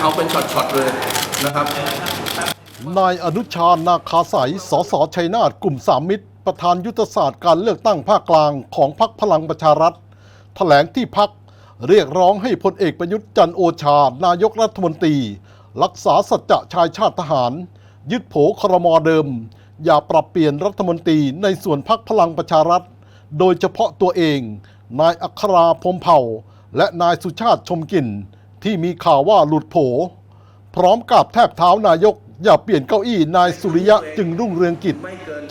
เอาเป็นช็อตๆเลยนะครับ นายอนุชา นาคาสายสสชัยนาทกลุ่มสามมิตร ประธานยุทธศาสตร์การเลือกตั้งภาคกลางของพรรคพลังประชารัฐแถลงที่พักเรียกร้องให้พลเอกประยุทธ์จันโอชา นายกรัฐมนตรี รักษาสัจจะชายชาติทหาร ยึดโผครมอเดิม อย่าปรับเปลี่ยนรัฐมนตรีในส่วนพักพลังประชารัฐ โดยเฉพาะตัวเอง นายอัคราพรมเผ่า และนายสุชาติชมกลิ่น ที่มีข่าวว่าหลุดโผ พร้อมกับแทบเท้านายก อย่าเปลี่ยนเก้าอี้นายสุริยะจึงรุ่งเรืองกิจ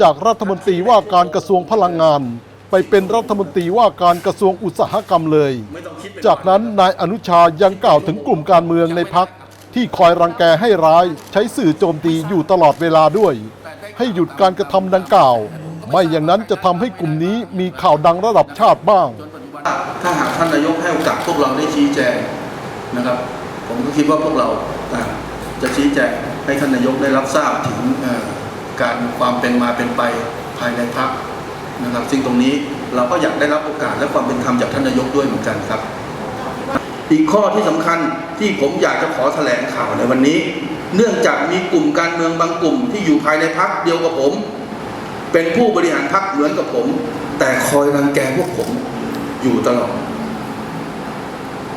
จากรัฐมนตรีว่าการกระทรวงพลังงาน ไปเป็นรัฐมนตรีว่าการกระทรวงอุตสาหกรรมเลย จากนั้นนายอนุชายังกล่าวถึงกลุ่มการเมืองในพักที่คอยรังแกให้ร้ายใช้สื่อโจมตีอยู่ตลอดเวลาด้วย ให้หยุดการกระทำดังกล่าว ไม่อย่างนั้นจะทำให้กลุ่มนี้มีข่าวดังระดับชาติบ้าง ถ้าหากท่านนายกให้โอกาสพวกเราได้ชี้แจง นะครับ ผมก็คิดว่าพวกเราจะชี้แจงให้ท่านนายกได้รับทราบถึงการความเป็นมาเป็นไปภายในพรรคนะครับ ซึ่งตรงนี้เราก็อยากได้รับโอกาสและความเป็นธรรมจากท่านนายกด้วยเหมือนกันครับ อีกข้อที่สำคัญที่ผมอยากจะขอแถลงข่าวในวันนี้ เนื่องจากมีกลุ่มการเมืองบางกลุ่มที่อยู่ภายในพรรคเดียวกับผม เป็นผู้บริหารพรรคเหมือนกับผม แต่คอยรังแกพวกผมอยู่ตลอด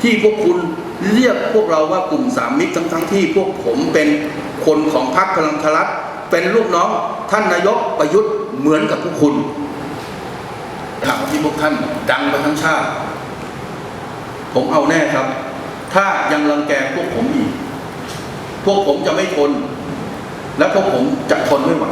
ที่พวกคุณ เรียกพวกเราว่ากลุ่มสามมิตรทั้งทั้งๆที่พวกผมเป็นคนของพรรคพลังธรัฐเป็นลูกน้องท่านนายกประยุทธ์เหมือนกับพวกคุณหากที่พวกท่านดังไปทั้งชาติ ผมเอาแน่ครับ ถ้ายังรังแกพวกผมอีก พวกผมจะไม่ทน และพวกผมจะทนไม่ไหว